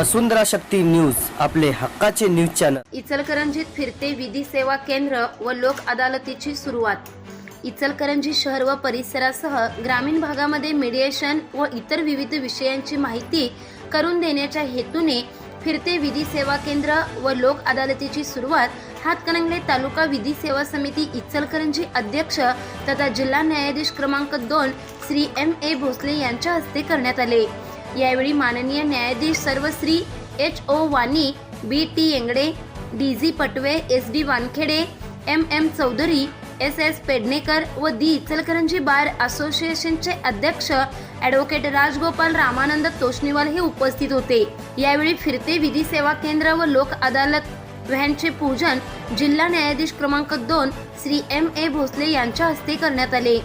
वसुंधरा शक्ती news आपले हक्काचे news channel. इचलकरंजीत फिरते विधी सेवा केंद्र व लोक अदालतीची सुरुवात. इचलकरंजी शहर व परिसरासह ग्रामीण भागामध्ये मेडिएशन व इतर विविध विषयांची माहिती करून देण्याच्या हेतूने फिरते विधी सेवा केंद्र व लोक अदालतीची सुरुवात हातकणंगले तालुका विधी सेवा समिती इचलकरंजी अध्यक्ष तथा जिल्हा न्यायाधीश क्रमांक दोन श्री एम ए भोसले यांच्या हस्ते करण्यात आले. यावेळी माननीय न्यायाधीश सर्वश्री H O Wani B T Yengde D G Patwe S D Wankhede M M Chaudhari S S Pednekar व दी इचलकरंजी बार असोसिएशनचे अध्यक्ष ॲडव्होकेट राजगोपाल रामानंद तोष्णीवाल हे उपस्थित होते. यावेळी फिरते विधी सेवा केंद्र व लोक अदालत व्हॅनचे पूजन जिल्हा न्यायाधीश क्रमांक दोन श्री एम ए भोसले यांच्या हस्ते करण्यात आले.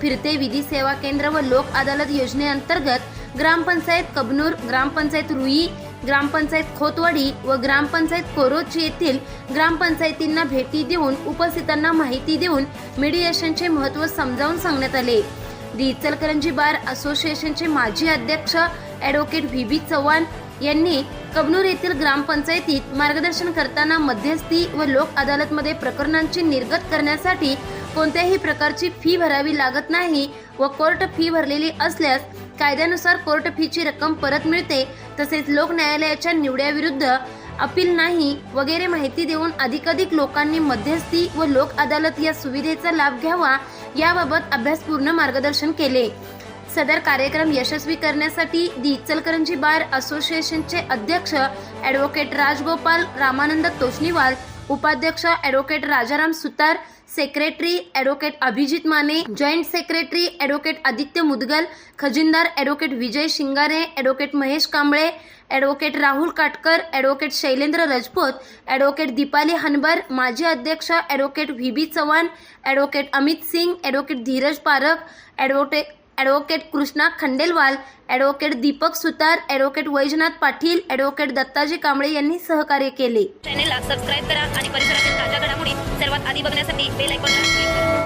फिरते विधी सेवा केंद्र व लोक अदालत योजनेअंतर्गत ग्रामपंचायत कबनूर ग्रामपंचायत रुई ग्रामपंचायत खोतवाडी व ग्रामपंचायत कोरोची येथील ग्रामपंचायतींना भेटी देऊन उपस्थितांना माहिती देऊन मिडिएशनचे महत्त्व समजावून सांगण्यात आले. दि इचलकरंजी बार असोसिएशनचे माजी अध्यक्ष ॲडव्होकेट व्ही. बी. चव्हाण यांनी कबनूर येथील ग्रामपंचायतीत मार्गदर्शन करताना मध्यस्थी व लोक अदालतमध्ये प्रकरणांची निर्गत करण्यासाठी कोणत्याही प्रकारची फी भरावी लागत नाही व कोर्ट फी भरलेली असल्यास कायद्यानुसार कोर्ट फीची रक्कम परत मिळते तसेच लोक न्यायालयाच्या निवड्याविरुद्ध अपील नाही वगैरे माहिती देऊन अधिकाधिक लोकांनी मध्यस्थी व लोक अदालत या सुविधेचा लाभ घ्यावा याबाबत अभ्यासपूर्ण मार्गदर्शन केले. सदर कार्यक्रम यशस्वी करण्यासाठी दी इचलकरंजी बार असोसिएशनचे अध्यक्ष ॲडव्होकेट राजगोपाल रामानंद तोष्णीवाल उपाध्यक्ष advocate Rajaram Sutar secretary advocate Abhijit Mane joint secretary advocate Aditya Mudgal खजिनदार advocate Vijay Shingare advocate Mahesh Kamble advocate Rahul Katkar advocate Shailendra Rajput advocate Deepali Hanbar माजी अध्यक्ष advocate V B Chavan advocate Amit Singh advocate Dhiraj Parakh advocate advocate Krishna Khandelwal advocate Deepak Sutar advocate Vaijnath Patil advocate Dattaji Kamble यांनी सहकार्य केले. चॅनेलला subscribe करा आणि परिसरातील ताज्या घडामोडी सर्वात आधी बघण्यासाठी बेल आयकॉनला